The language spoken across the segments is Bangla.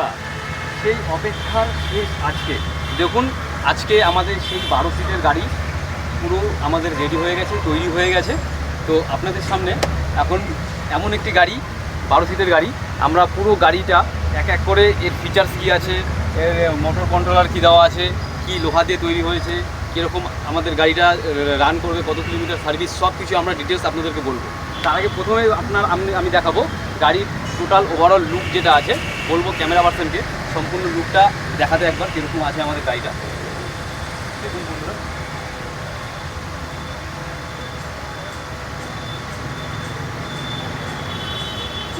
বন্ধুরা, সেই অপেক্ষার শেষ আজকে। দেখুন, আজকে আমাদের সেই বারো সিটের গাড়ি পুরো আমাদের রেডি হয়ে গেছে, তৈরি হয়ে গেছে। তো আপনাদের সামনে এখন এমন একটি গাড়ি, বারো সিটের গাড়ি। আমরা পুরো গাড়িটা এক এক করে এর ফিচার্স কী আছে, এর মোটর কন্ট্রোলার কী দেওয়া আছে, কি লোহা দিয়ে তৈরি হয়েছে, কীরকম আমাদের গাড়িটা রান করবে, কত কিলোমিটার সার্ভিস সব কিছু আমরা ডিটেলস আপনাদেরকে বলব। তার আগে প্রথমে আপনার, আমি আমি দেখাবো গাড়ির টোটাল ওভারঅল লুক যেটা আছে। বলব ক্যামেরা পার্সনকে সম্পূর্ণ লুকটা দেখাতে একবার, কীরকম আছে আমাদের গাড়িটা দেখুন বন্ধুরা।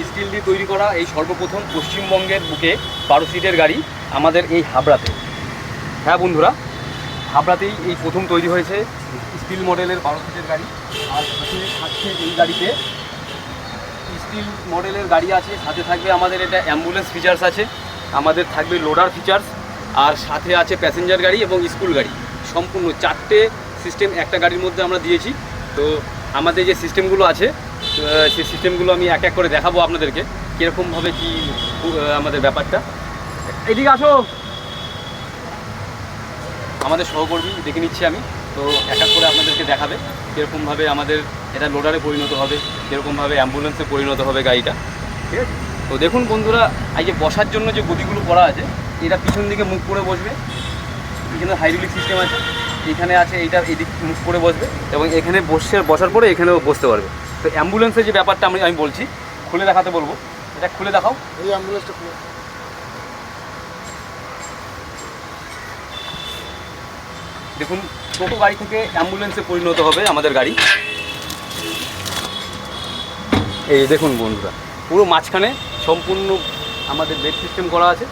স্টিল দিয়ে তৈরি করা এই সর্বপ্রথম পশ্চিমবঙ্গের বুকে বারো সিটের গাড়ি আমাদের এই হাবড়াতে। হ্যাঁ বন্ধুরা, হাবড়াতেই এই প্রথম তৈরি হয়েছে স্টিল মডেলের বারো সিটের গাড়ি। আর এই গাড়িতে স্টিল মডেলের গাড়ি আছে, সাথে থাকবে আমাদের এটা অ্যাম্বুলেন্স ফিচার্স আছে, আমাদের থাকবে লোডার ফিচার্স আর সাথে আছে প্যাসেঞ্জার গাড়ি এবং স্কুল গাড়ি। সম্পূর্ণ চারটে সিস্টেম একটা গাড়ির মধ্যে আমরা দিয়েছি। তো আমাদের যে সিস্টেমগুলো আছে সেই সিস্টেমগুলো আমি এক এক করে দেখাবো আপনাদেরকে, কীরকমভাবে কী আমাদের ব্যাপারটা। এদিকে আসো। আমাদের সহকর্মী দেখে নিচ্ছি আমি। তো এক এক করে আপনাদেরকে দেখাবে কীরকমভাবে আমাদের এটা লোডারে পরিণত হবে কীরকমভাবে অ্যাম্বুলেন্সে পরিণত হবে গাড়িটা। ঠিক আছে তো দেখুন বন্ধুরা এই যে বসার জন্য যে গদিগুলো করা আছে এটা পিছন দিকে মুখ করে বসবে। এখানে হাইড্রোলিক সিস্টেম আছে এখানে আছে এইটা এদিক মুখ করে বসবে এবং এখানে বসে বসার পরে এখানেও বসতে পারবে। তো অ্যাম্বুলেন্সের যে ব্যাপারটা আমি আমি বলছি খুলে দেখাতে বলব। এটা খুলে দেখাও। এই অ্যাম্বুলেন্সটা খুলে। দেখুন টোটো গাড়ি থেকে অ্যাম্বুলেন্সে পরিণত হবে আমাদের গাড়ি। এই দেখুন বন্ধুরা, পুরো মাঝখানে সম্পূর্ণ আমাদের বেড সিস্টেম করা আছে।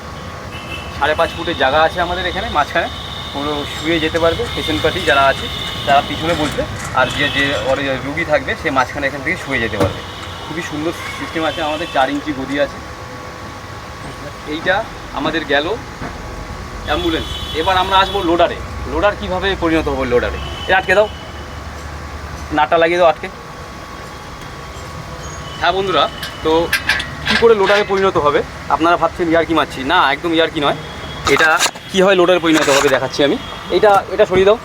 সাড়ে পাঁচ ফুটের জায়গা আছে আমাদের এখানে, মাঝখানে। পুরো শুয়ে যেতে পারবে পেশেন্ট পার্টি যারা আছে, তারা পিছনে বসবে, আর যে যে ওর রুগী থাকবে, সে মাঝখানে এখান থেকে শুয়ে যেতে পারবে। খুবই সুন্দর সিস্টেম আছে, আমাদের চার ইঞ্চি গদি আছে। এইটা আমাদের গেল অ্যাম্বুলেন্স। এবার আমরা আসব লোডারে লোডার কীভাবে পরিণত হবে লোডারে এ? আটকে দাও। নাটটা লাগিয়ে দাও আটকে। হ্যাঁ বন্ধুরা, তো কী করে লোডারে পরিণত হবে? আপনারা ভাবছেন ইয়ার কি মারছি। না, একদম ইয়ার কি নয়। এটা কি হয় লোডারে পরিণত হবে দেখাচ্ছি আমি। এটা এটা সরিয়ে দাও।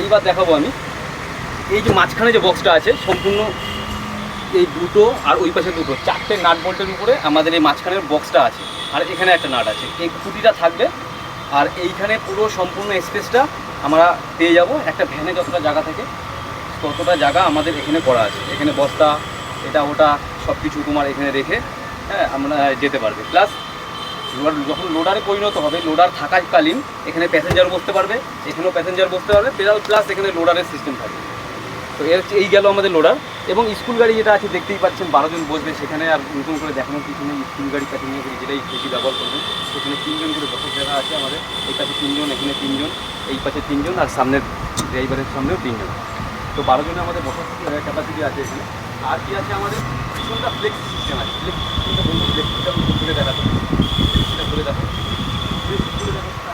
এইবার দেখাবো আমি। এই যে মাঝখানে যে বক্সটা আছে, সম্পূর্ণ এই দুটো আর ওই পাশে দুটো, চারটে নাট বল্টের উপরে আমাদের এই মাঝখানের বক্সটা আছে, আর এখানে একটা নাট আছে। এই খুঁটিটা থাকবে, আর এইখানে পুরো সম্পূর্ণ স্পেসটা আমরা পেয়ে যাব। একটা ভ্যানে যতটা জায়গা থাকে, ততটা জায়গা আমাদের এখানে করা আছে। এখানে বস্তা, এটা ওটা সব কিছু তোমার এখানে রেখে হ্যাঁ আমরা যেতে পারবে। প্লাস লোডার যখন লোডারে পরিণত হবে লোডার থাকাকালীন এখানে প্যাসেঞ্জার বসতে পারবে, এখানেও প্যাসেঞ্জার বসতে পারবে প্লাস এখানে লোডারের সিস্টেম থাকবে। তো এর এই গেল আমাদের লোডার এবং স্কুল গাড়ি যেটা আছে দেখতেই পাচ্ছেন, বারো জন বসবে, সেখানে আর নতুন করে দেখানোর কিছু নেই। স্কুল গাড়ি প্যাসেঞ্জার গাড়ি যেটাই বেশি ব্যবহার করবেন, সেখানে তিনজন করে বসার জায়গা আছে আমাদের, এই পাশে তিনজন, এখানে তিনজন, এই পাশে তিনজন আর সামনের ড্রাইভারের সামনেও তিনজন। তো বারো জনে আমাদের বসার ক্যাপাসিটি আছে এখানে। আর কি আছে আমাদের? পিছনটা ফ্লেক্স সিস্টেম আছে। ফ্লেক্স সিস্টেমটা খুলে ফ্লেক্সিটা খুলে দেখো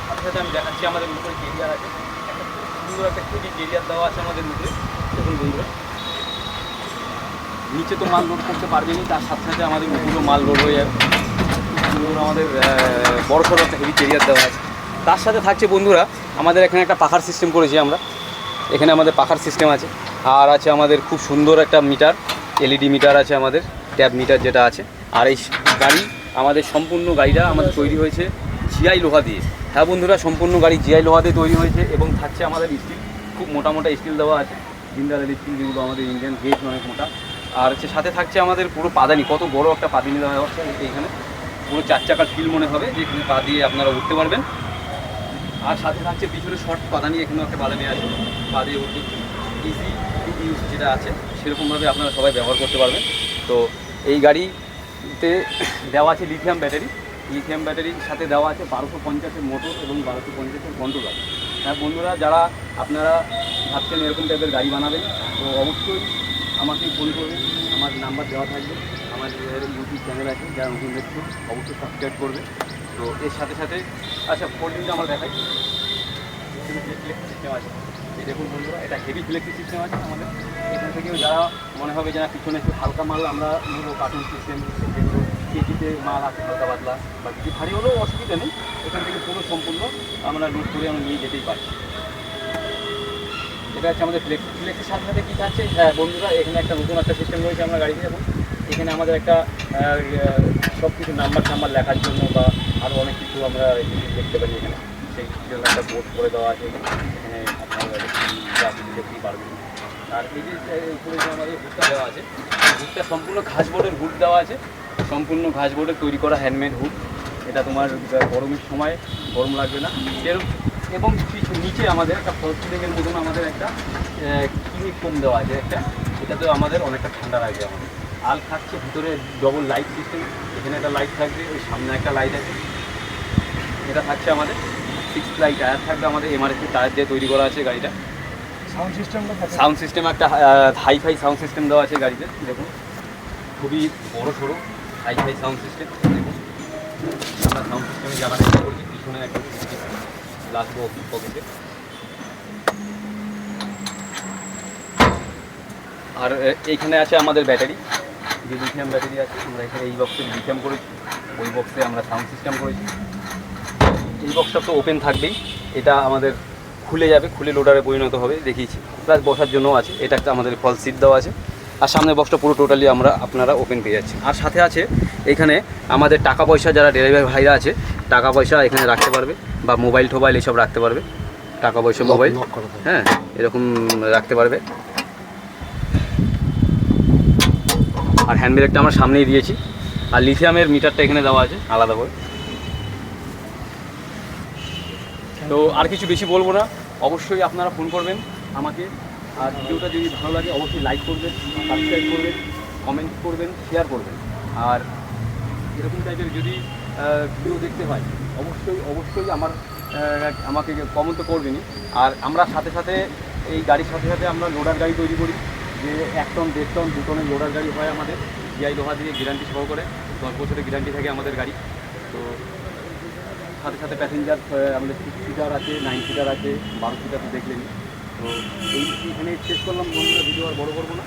সাথে সাথে আমি দেখাচ্ছি আমাদের উপরে কেরিয়ার আছে। একটা সুন্দর একটা কেরিয়ার দেওয়া আছে আমাদের উপরে। বন্ধুরা নিচে তো মাল লোড করতে পারবে পারবেনি তার সাথে সাথে আমাদের উপরেও মাল লোড হয়ে যাবে। আমাদের বড় সড়ো একটা হেভি কেরিয়ার দেওয়া আছে। তার সাথে থাকছে বন্ধুরা, আমাদের এখানে একটা পাখার সিস্টেম করেছি আমরা। এখানে আমাদের পাখার সিস্টেম আছে। আর আছে আমাদের খুব সুন্দর একটা মিটার এলইডি মিটার আছে আমাদের ট্যাব মিটার যেটা আছে। আর এই গাড়ি, আমাদের সম্পূর্ণ গাড়িটা আমাদের তৈরি হয়েছে জিআই লোহা দিয়ে। হ্যাঁ বন্ধুরা, সম্পূর্ণ গাড়ি জিআই লোহা দিয়ে তৈরি হয়েছে এবং থাকছে আমাদের স্টিল খুব মোটা মোটা স্টিল দেওয়া আছে। জিন্দালের স্টিল যেগুলো আমাদের ইন্ডিয়ান গেট অনেক মোটা। আর হচ্ছে সাথে থাকছে আমাদের পুরো পাদানি, কত বড় একটা পাদানি দেওয়া হচ্ছে এইখানে। পুরো চার চাকার ফিল মনে হবে যেখানে পা দিয়ে আপনারা উঠতে পারবেন। আর সাথে থাকছে পিছনে শর্ট পাদানি, এখানেও একটা পাদানি আছে, পা দিয়ে উঠতে। ইজি ইউজ যেটা আছে, সেরকমভাবে আপনারা সবাই ব্যবহার করতে পারবেন। তো এই গাড়িতে দেওয়া আছে লিথিয়াম ব্যাটারি লিথিয়াম ব্যাটারির সাথে দেওয়া আছে বারোশো পঞ্চাশের মোটর এবং বারোশো পঞ্চাশের কন্ট্রোলার হ্যাঁ বন্ধুরা, যারা আপনারা ভাবছেন এরকম টাইপের গাড়ি বানাবেন, তো অবশ্যই আমাকে ফোন করবেন আমার নাম্বার দেওয়া থাকবে, আমার ইউটিউব চ্যানেল আছে, যারা নতুন দেখছে অবশ্যই সাবস্ক্রাইব করবে। তো এর সাথে সাথে আচ্ছা ফোল্ডিংটা আমরা দেখাই। সিস্টেম আছে। এই দেখুন বন্ধুরা, এটা হেভি ফ্লেক্সি সিস্টেম আছে আমাদের। এখান থেকেও যারা মনে হবে যে না, পিছনে একটু হালকা মাল আমরা নেব কার্টুন সিস্টেম যেগুলো কেজিতে মাল আছে, হালকা পাতলা বা কিছু। ভারী হলেও অসুবিধা নেই, এখান থেকে পুরো সম্পূর্ণ আমরা লুট করে আমরা নিয়ে যেতেই পারি এটা হচ্ছে আমাদের ফ্লেক্সি ফ্লেক্সির সাথে সাথে কী থাকছে? হ্যাঁ বন্ধুরা, এখানে একটা নতুন একটা সিস্টেম রয়েছে আমরা গাড়িতে এখন এখানে আমাদের একটা সব কিছু নাম্বার টাম্বার লেখার জন্য বা আরও অনেক কিছু আমরা দেখতে পারি এখানে। সেই জন্য একটা বোর্ড করে দেওয়া আছে। এখানে আপনারা দেখতেই পারবেন। আর এই যে উপরে যে আমাদের হুটটা দেওয়া আছে হুটটা সম্পূর্ণ ঘাস বোর্ডের হুট দেওয়া আছে। সম্পূর্ণ ঘাস বোর্ডের তৈরি করা হ্যান্ডমেড হুট এটা তোমার, গরমের সময় গরম লাগবে না। এরকম এবং কিছু নিচে আমাদের একটা ফলসিলিংয়ের মতন আমাদের একটা কিমিক কম দেওয়া আছে একটা। এটাতেও আমাদের অনেকটা ঠান্ডা লাগবে আমাদের। আল থাকছে ভিতরে ডবল লাইট সিস্টেম এখানে একটা লাইট থাকবে ওই সামনে একটা লাইট আছে। এটা থাকছে আমাদের সিক্স লাইট টায়ার থাকবে আমাদের এমআরএসি টায়ার দিয়ে তৈরি করা আছে গাড়িটা। সাউন্ড সিস্টেমটা সাউন্ড সিস্টেম একটা হাইফাই সাউন্ড সিস্টেম দেওয়া আছে গাড়িতে দেখুন। খুবই বড় সড়ো হাইফাই সাউন্ড সিস্টেম দেখুন। আমরা সাউন্ড সিস্টেমে চেষ্টা করছি পিছনে একটা লাস্ট পকেটে আর এইখানে আছে আমাদের ব্যাটারি। যে লিথিয়াম ব্যাটারি আছে, আমরা এখানে এই বক্সে লিথিয়াম করেছি। ওই বক্সে আমরা সাউন্ড সিস্টেম করেছি। এই বক্সটা তো ওপেন থাকবেই। এটা আমাদের খুলে যাবে, খুলে লোডারে পরিণত হবে, দেখিয়েছি। প্লাস বসার জন্য আছে। এটা একটা আমাদের ফল সিট দেওয়া আছে। আর সামনের বক্সটা পুরো টোটালি আমরা, আপনারা ওপেন পেয়ে যাচ্ছি আর সাথে আছে, এখানে আমাদের টাকা পয়সা যারা ডেলিভারি ভাইরা আছে, টাকা পয়সা এখানে রাখতে পারবে। বা মোবাইল টোবাইল এসব রাখতে পারবে। টাকা পয়সা মোবাইল। হ্যাঁ এরকম রাখতে পারবে। আর হ্যান্ড ব্রেকটা আমরা সামনেই দিয়েছি। আর লিথিয়ামের মিটারটা এখানে দেওয়া আছে আলাদা করে। তো আর কিছু বেশি বলব না। অবশ্যই আপনারা ফোন করবেন আমাকে। আর ভিডিওটা যদি ভালো লাগে অবশ্যই লাইক করবেন সাবস্ক্রাইব করবেন কমেন্ট করবেন শেয়ার করবেন। আর এরকম টাইপের যদি ভিডিও দেখতে হয়। অবশ্যই অবশ্যই আমার আমাকে কমেন্ট তো করবেনই। আর আমরা সাথে সাথে, এই গাড়ির সাথে সাথে আমরা লোডার গাড়ি তৈরি করি, যে এক টন দেড় টন দু টনের লোডার গাড়ি হয় আমাদের। জিআই লোহা দিয়ে গ্যারান্টি সহ করে, দশ বছরের গ্যারান্টি থাকে আমাদের গাড়ি। তো সাথে সাথে প্যাসেঞ্জার আমাদের সিক্স সিটার আছে নাইন সিটার আছে, বারো সিটার তো দেখলেন তো এই, এখানে শেষ করলাম বন্ধুরা ভিডিও আর বড় করব না।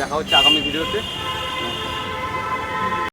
দেখা হচ্ছে আগামী ভিডিওতে